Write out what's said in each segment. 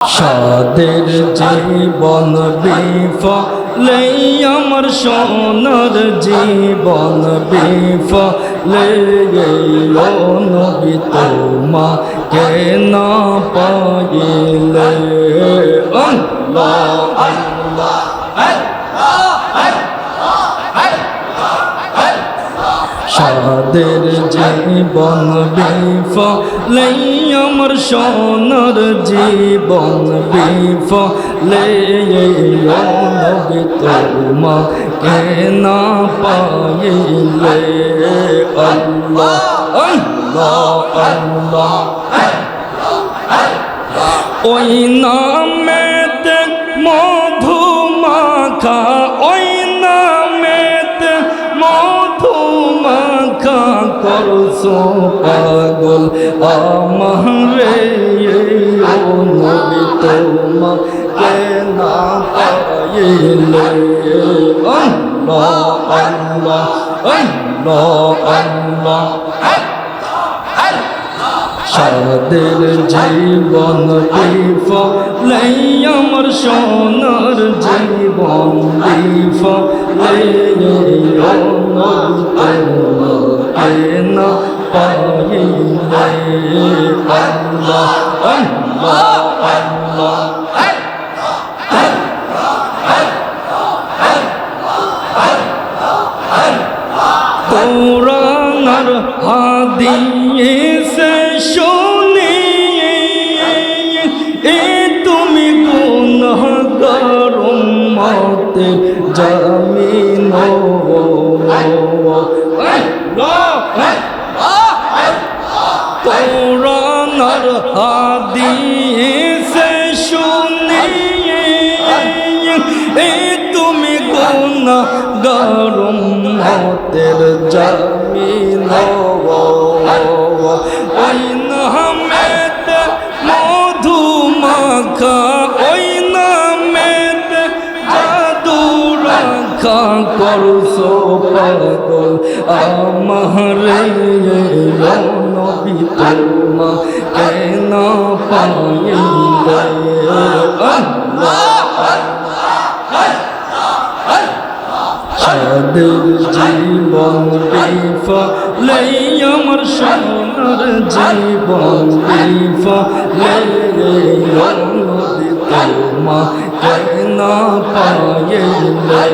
সাদের জীবন বিফলে আমার সোনার জীবন বিফলে নবী তোমা কে না পাইলে। আল্লাহ আল্লাহ। সাদের জীবন বিফলে আমার সোনার জীবন বিফলে নবী তোমা কে না পাইলে আল্লাহ আল্লাহ আল্লাহ ওই নামেতে মধু মাখা করছ পাগল, আমারে ও নবী তোমা কে না পাইলে আল্লাহ আল্লাহ আল্লাহ আল্লাহ। সাদের জীবন বিফলে আমার সোনার জীবন বিফলে না পাইলে আল্লাহ আল্লাহ। আল্লাহ কোরআনার হাদিসে শুনি এ তুমি গুনাহগার উম্মতে জামিন কোরআনার হাদিসে শুনি এ তুমি গুনা গরম মতের জামিন ওই মধু মাখা রাখা করছ পাগল আমারে নবী তোমা কেন পাইলে? সাদের জীবন বিফলে আমার সোনার জীবন বিফলে নদী তোমাকে না পাইলে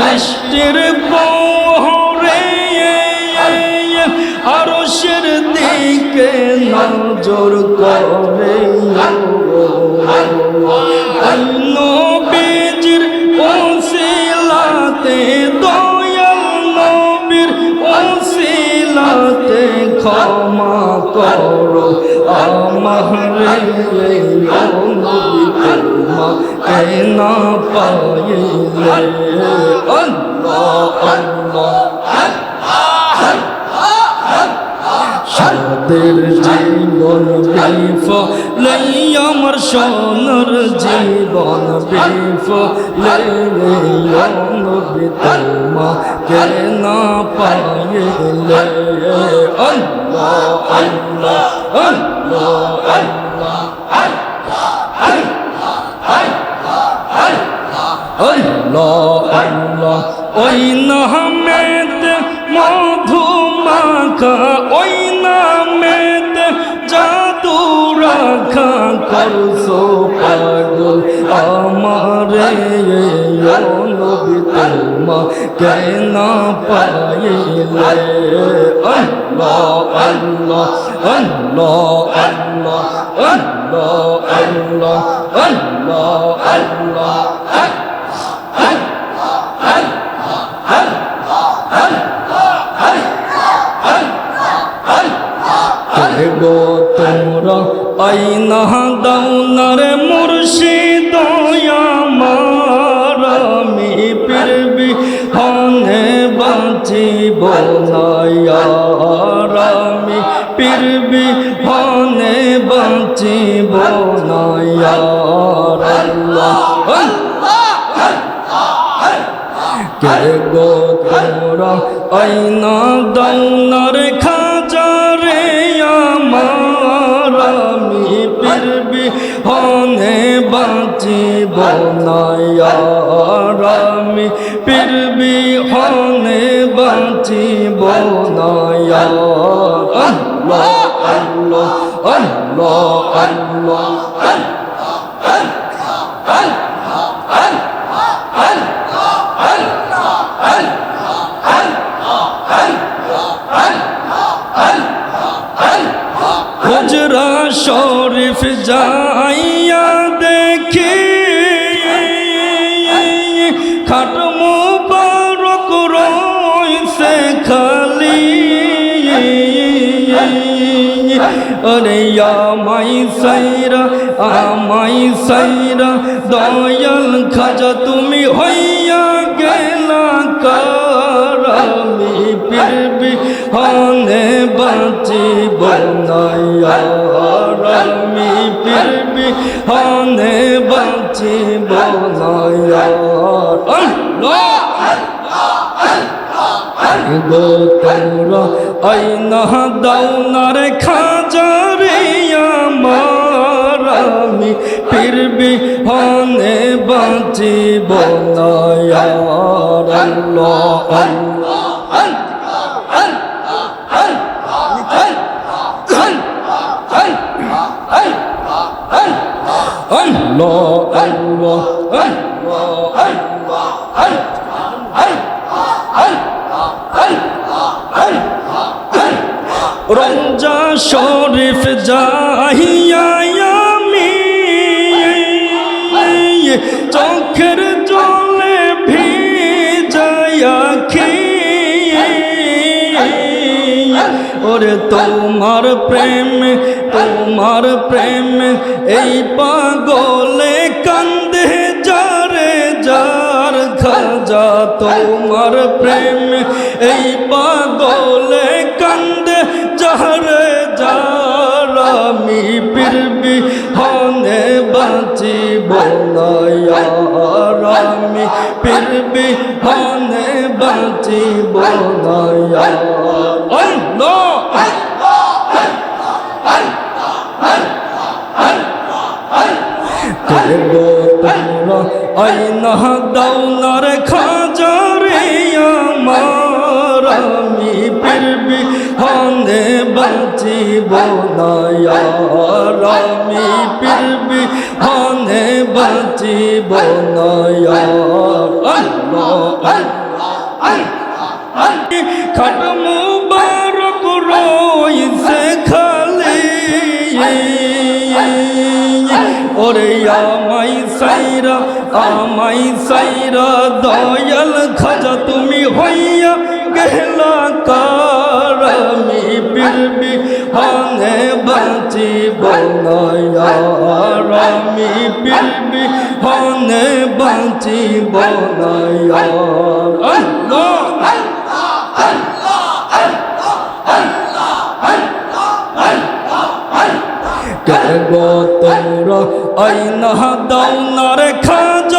সৃষ্টির পরে আরশের দিকে নজর করে নবীজির ওসিলাতে দয়াল নবীর ওসিলাতে ক্ষমা করো আমারে নবী কেন পাইলে আল্লাহ সাদের জীবন বিফ লাই আমার সোনার জীবন বিফ লাই বিতমা কেন পাইলে আল্লাহ আল্লাহ আল্লাহ আল্লাহ আল্লাহ ওই নহমেদ মধুমাকা ওই করছ পাগল আমারে নবী তোমা কেন পাইলে? আল্লাহ আল্লাহ আল্লাহ আল্লাহ আল্লাহ আল্লাহ আল্লাহ আল্লাহ গো তোমরা আইনা দাউনার মুর্শিদ, আমার আমি পীরবি বাঁচিব না ইয়ার আমি পীরবি হনে বাঁচিব না ইয়ার আল্লাহ। কে গো তোরা আইনা দাউনার খাজারে বাঁচিব না ইয়ার আমি পীরবি হনে বাঁচিব না ইয়ার আল্লাহ আল্লাহ আল্লাহ আল্লাহ হুজরা শরীফ যাইয়া আমাই সাইরা আমাই সাইরা দয়াল খাজা তুমি হইয়া গেলা কার আমি পীরবি হনে বাঁচিব না ইয়ার আমি পীরবি হনে বাঁচিব না ইয়ার গো তোরা আইনা দাউনার খাজারে আমার আমি পীরবি হনে বাঁচিব আল্লাহ আল্লাহ আল্লাহ। আল্লাহ আল্লাহ রঞ্জা শরীফ যাহিয়া চোখের জলে ভিজায়া ওরে তোমার প্রেম তোমার প্রেম, এই পাগলে কান্দে যারে যার খাজা। তোমার প্রেম, এই পাগলে আমি পীরবি হনে বাঁচিব না, ইয়ার আমি পীরবি হনে বাঁচিব না, ইয়ার আল্লাহ। কে গো তোমরা আইনা দাউনার খাজারে ইয়ার আমি পীরবি হনে বাঁচিব না ইয়ার আল্লাহ খাট মুবারক রইছে খালি ওরে আমাই সাইরা আমাই সাইরা দয়াল খাজা তুমি হইয়া গেলা কার আমি পীরবি হনে বাঁচিব না ইয়ার আমি পীরবি হনে বাঁচিব না ইয়ার আল্লাহ কে গো তোরা আইনা খাজারে আমার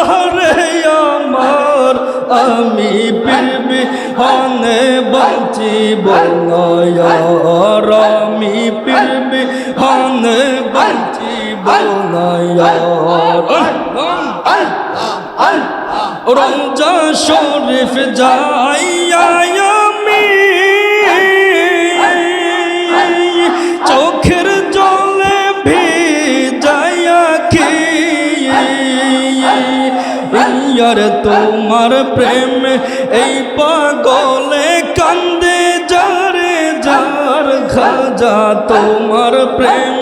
আমি পীরবি হনে বাঁচিব না ইয়ার আমি পীরবি হনে বাঁচিব না রঞ্জা শরীফ যাইয়া ইয়ার তোমার প্রেম এই পাগলে কান্দে যারে, যার খাজা তোমার প্রেম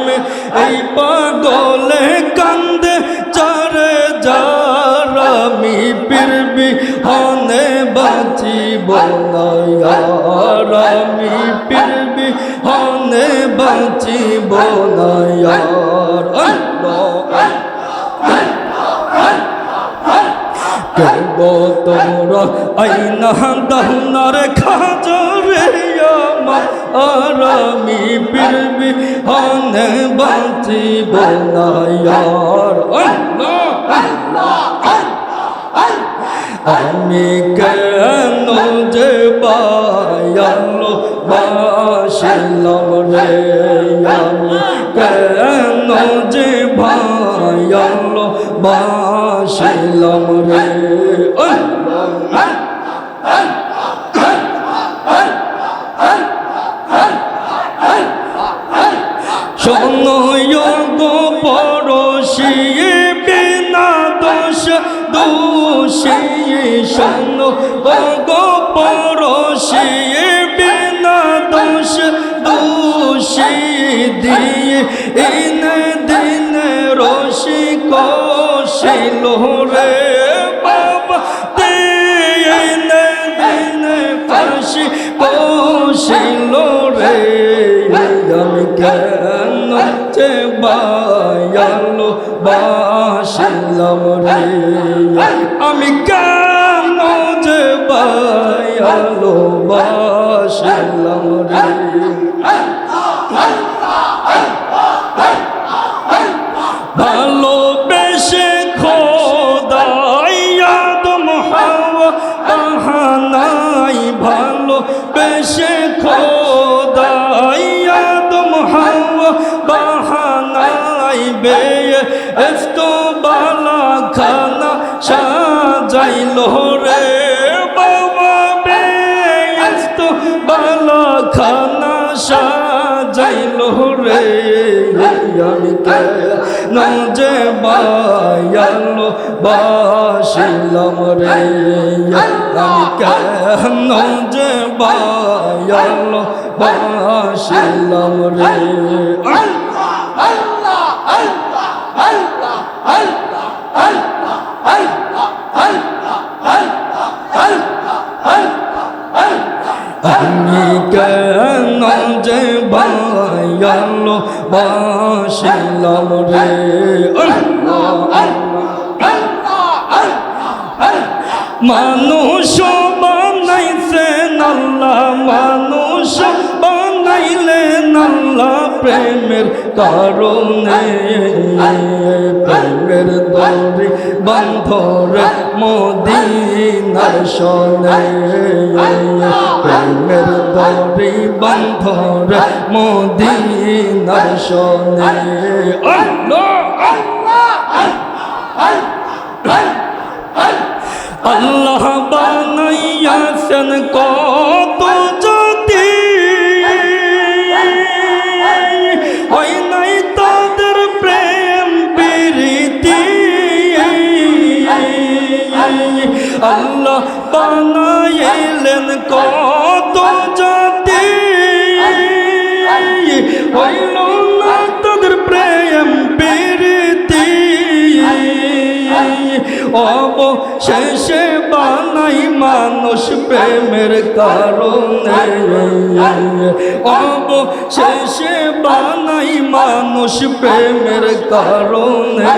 এই পাগলে কান্দে যারে, যার আমি পীরবি হনে বাঁচিব না ইয়ার আমি পীরবি হনে বাঁচিব না ইয়ার আল্লাহ কে গো তোমরা আইনা দাহনার খাজরে আমার আমি পীরবি হনে বাঁচিব না ইয়ার আমি কেন যে বায়ালো বাসিলাম রে আমি কেন যে ভায়ালো বাসিলাম রে শোনয়োগ পড়শি, বিনা দোষ, দোষী শোন গো পড়শি, বিনা দোষ, দোষী দিয়ে ইন দিন রশি কশিল রে বাবা দিন দিন ফাঁসি কশিল রে। আমি কেন যে বায়ালো বাসিলাম রে। আমি কেন যে বায়ালো বাসিলাম রে? এsto বালা খানা সাজাইল রে বাবা বে। এsto বালা খানা সাজাইল রে। আমি যে বায়ালো, বাসিলাম রে। আমি কেন যে বায়ালো, বাসিলাম রে। আমি কেন যে বায়ালো বাসিলাম রে মানুষ প্রেমের কারণে প্রেমের দরি বন্ধরে মদিনার সনে প্রেমের দরি বন্ধরে মদিনার সনে। আল্লাহ বানাইয়াছেন কত কত জাতি? হইল না তাদের প্রেম প্রীতি। অবশেষে বানাই মানুষ প্রেমের কারণে। অবশেষে বানাই মানুষ প্রেমের কারণে।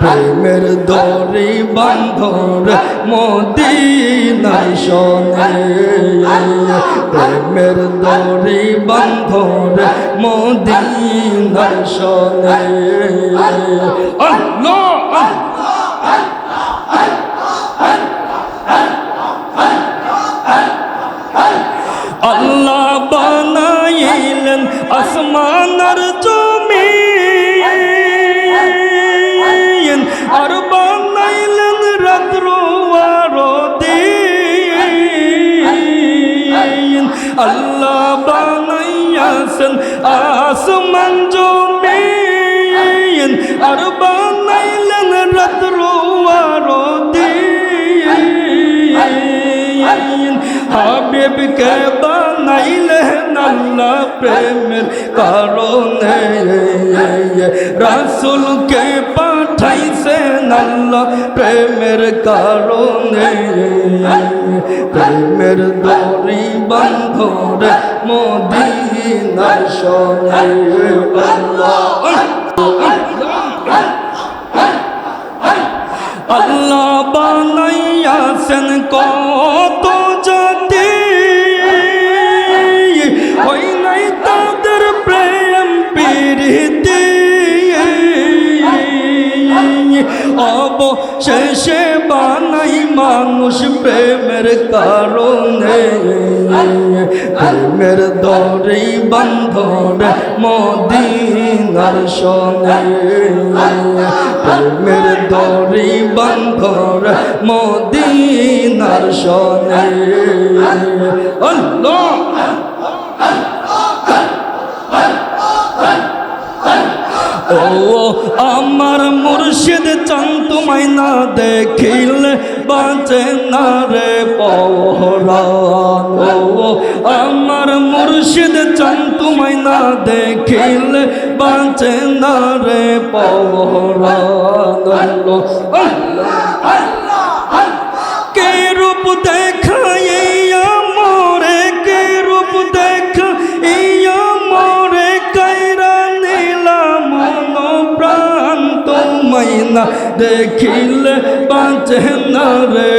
প্রেমের দড়ি বান্ধর মদিনায় শোনে। প্রেমের দড়ি বান্ধর মদিনায় শোনে। আল্লাহ আল্লাহ। হাবিবকে বানাইলেন আল্লাহ প্রেমের কারণে। রাসুলকে পাঠাইছেন আল্লাহ প্রেমের কারণে। প্রেমের দড়ি বন্ধর সনে আল্লাহ আল্লাহ গেছেন কত অবশেষে বানাই মানুষ প্রেমের কারণে। প্রেমের দরে বন্ধরে মদিনার সনে। প্রেমের দরে বন্ধর মদিনার সনে। আল্লাহ! ও আমার মুর্শিদ চান তোমায় না দেখিলে বাঁচে না রে পৌরা আমার মুর্শিদ চান তোমায় না দেখিলে বাঁচে না রে পৌরা কে না দেখিলে বাঁচে না রে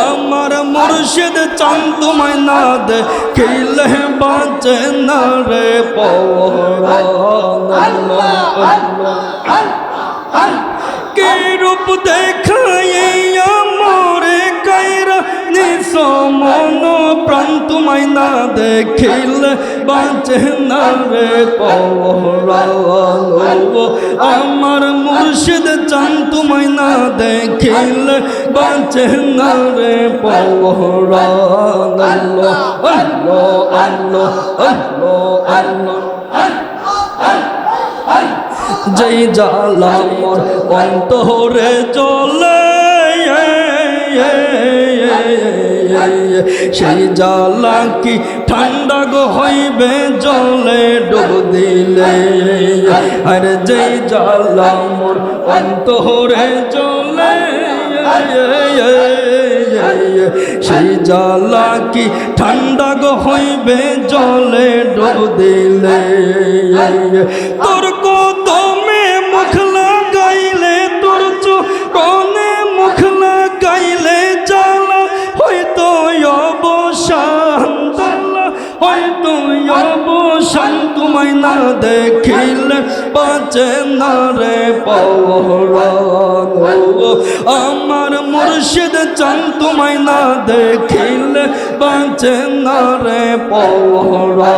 আমার মুর্শিদ চান মাইনা না দেখিলে বাঁচে না রে পৌর কে রূপ কাইরা নিস মন প্রাণ না দেখিলে বাঁচে না রে আমার মুর্শিদ চান তোমায় না দেখিলে বাঁচে না রে পহরালো আল্লাহ আল্লাহ আল্লাহ আল্লাহ। যেই জ্বালা মোর অন্তরে চলে সেই জ্বালা কি ঠান্ডা গো হইবে জলে ডুব দিলে। আর যেই জ্বালা মোর অন্তরে চলে সেই জ্বালা কি ঠান্ডা গো হইবে জলে ডুব দিলে। তোর কদমে তোমায় না দেখিলে বাঁচে না রে পৌরা আমার মুর্শিদ চান তোমায় না দেখিলে বাঁচে না রে পৌরা